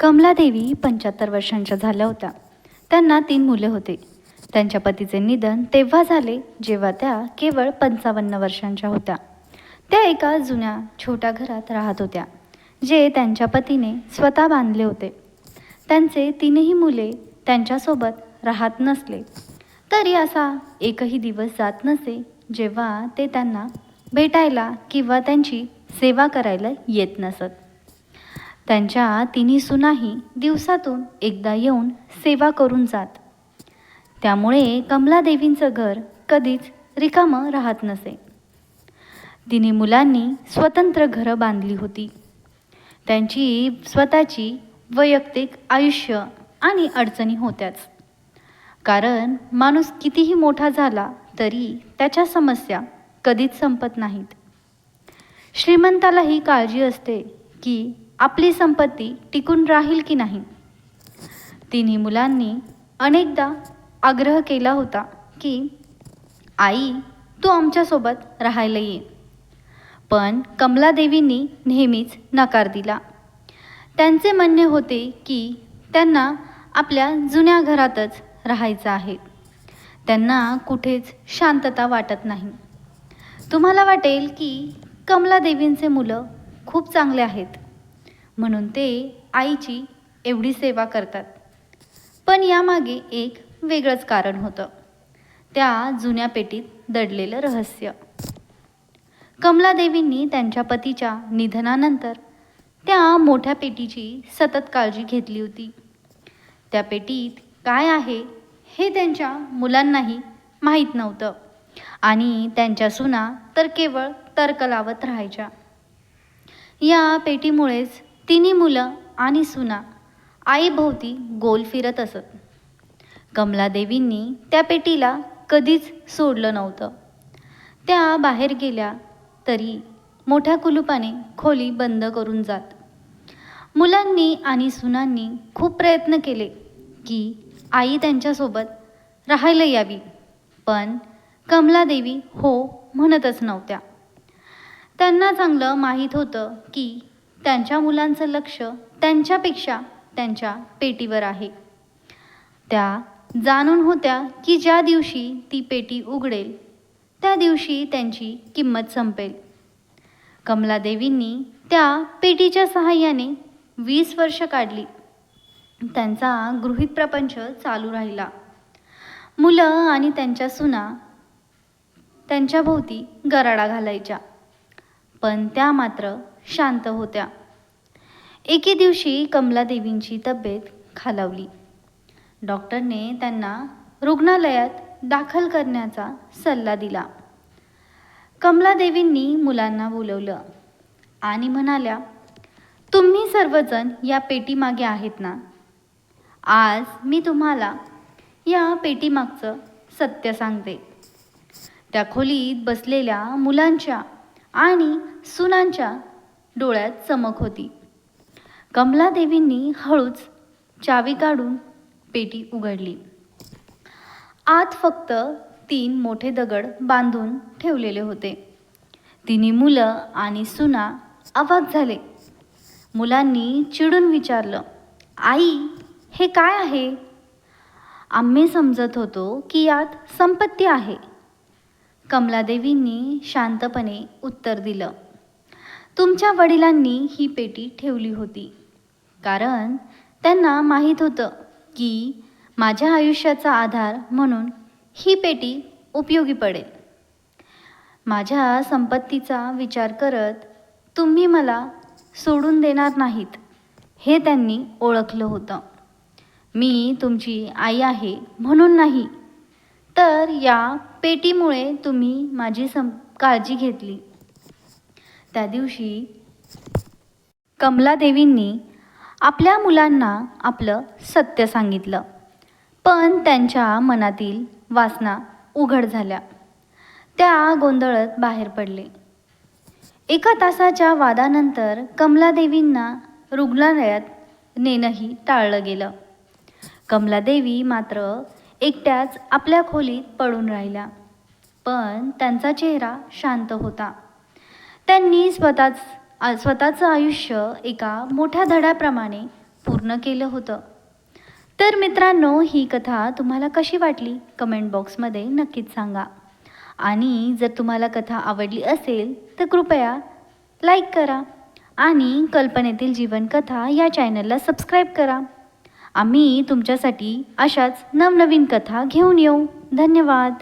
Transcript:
कमलादेवी पंच्याहत्तर वर्षांच्या झाल्या होत्या. त्यांना तीन मुले होते. त्यांच्या पतीचे निधन तेव्हा झाले जेव्हा त्या केवळ पंचावन्न वर्षांच्या होत्या. त्या एका जुन्या छोट्या घरात राहत होत्या जे त्यांच्या पतीने स्वतः बांधले होते. त्यांचे तीनही मुले त्यांच्यासोबत राहत नसले. तरी असा एकही दिवस जात नसे जेव्हा ते त्यांना भेटायला किंवा त्यांची सेवा करायला येत नसत. त्यांच्या तिन्ही सुनाही दिवसातून एकदा येऊन सेवा करून जात. त्यामुळे कमलादेवींचं घर कधीच रिकामं राहत नसे. तिन्ही मुलांनी स्वतंत्र घरं बांधली होती. त्यांची स्वतःची वैयक्तिक आयुष्य आणि अडचणी होत्याच. कारण माणूस कितीही मोठा झाला तरी त्याच्या समस्या कधीच संपत नाहीत. श्रीमंतालाही काळजी असते की आपली संपत्ती टिकून राहील की नाही? तिन्ही मुलांनी अनेकदा आग्रह केला होता की आई तू आमच्यासोबत राहायला ये. पण कमलादेवींनी नेहमीच नकार दिला. त्यांचे म्हणणे होते की त्यांना आपल्या जुन्या घरातच राहायचं आहे. त्यांना कुठेच शांतता वाटत नाही. तुम्हाला वाटेल की कमलादेवींचे मुलं खूप चांगले आहेत. म्हणून ते आईची एवढी सेवा करतात. पण यामागे एक वेगळंच कारण होतं. त्या जुन्या पेटीत दडलेलं रहस्य. कमलादेवींनी त्यांच्या पतीच्या निधनानंतर त्या मोठ्या पेटीची सतत काळजी घेतली होती. त्या पेटीत काय आहे हे त्यांच्या मुलांनाही माहीत नव्हतं आणि त्यांच्या सुना तर केवळ तर्क लावत राहायच्या. या पेटीमुळेच तिन्ही मुलं आणि सुना आईभोवती गोल फिरत असत. कमलादेवींनी त्या पेटीला कधीच सोडलं नव्हतं. त्या बाहेर गेल्या तरी मोठ्या कुलुपाने खोली बंद करून जात. मुलांनी आणि सुनांनी खूप प्रयत्न केले की आई त्यांच्यासोबत राहायला यावी पण कमलादेवी हो म्हणतच नव्हत्या. त्यांना चांगलं माहीत होतं की त्यांच्या मुलांचं लक्ष त्यांच्यापेक्षा त्यांच्या पेटीवर आहे. त्या जाणून होत्या की ज्या दिवशी ती पेटी उघडेल त्या दिवशी त्यांची किंमत संपेल. कमलादेवींनी त्या पेटीच्या सहाय्याने वीस वर्ष काढली. त्यांचा गृहित प्रपंच चालू राहिला. मुलं आणि त्यांच्या सुना त्यांच्या भोवती गराडा घालायच्या. पण त्या मात्र शांत होत्या. एके दिवशी कमलादेवींची तब्येत खालावली. डॉक्टरने त्यांना रुग्णालयात दाखल करण्याचा सल्ला दिला. कमलादेवींनी मुलांना बोलवलं आणि म्हणाल्या तुम्ही सर्वजण या पेटीमागे आहेत ना? आज मी तुम्हाला या पेटीमागचं सत्य सांगते. त्या खोलीत बसलेल्या मुलांच्या आणि सुनांच्या डोळ्यात चमक होती. कमलादेवींनी हळूच चावी काढून पेटी उघडली. आत फक्त तीन मोठे दगड बांधून ठेवलेले होते. तिन्ही मुलं आणि सुना अवाक झाले. मुलांनी चिडून विचारलं आई हे काय आहे? आम्ही समजत होतो की यात संपत्ती आहे. कमलादेवींनी शांतपणे उत्तर दिलं. तुमच्या वडिलांनी ही पेटी ठेवली होती. कारण त्यांना माहीत होतं की माझ्या आयुष्याचा आधार म्हणून ही पेटी उपयोगी पडेल. माझ्या संपत्तीचा विचार करत तुम्ही मला सोडून देणार नाहीत हे त्यांनी ओळखलं होतं. मी तुमची आई आहे म्हणून नाही तर या पेटीमुळे तुम्ही माझी सं काळजी घेतली. त्या दिवशी कमलादेवींनी आपल्या मुलांना आपलं सत्य सांगितलं. पण त्यांच्या मनातील वासना उघड झाल्या. त्या गोंधळत बाहेर पडले. एका तासाच्या वादानंतर कमलादेवींना रुग्णालयात नेणंही टाळलं गेलं. कमलादेवी मात्र एकट्याच आपल्या खोलीत पडून राहिल्या पण त्यांचा चेहरा शांत होता. त्यांनी स्वतःच स्वतःचं आयुष्य एका मोठ्या धड्याप्रमाणे पूर्ण केलं होतं. तर मित्रांनो ही कथा तुम्हाला कशी वाटली? कमेंट बॉक्समध्ये नक्कीच सांगा. आणि जर तुम्हाला कथा आवडली असेल तर कृपया लाईक करा. आणि कल्पनेतील जीवनकथा या चॅनलला सबस्क्राईब करा. आम्ही तुमच्यासाठी अशाच नवनवीन कथा घेऊन येऊ. धन्यवाद.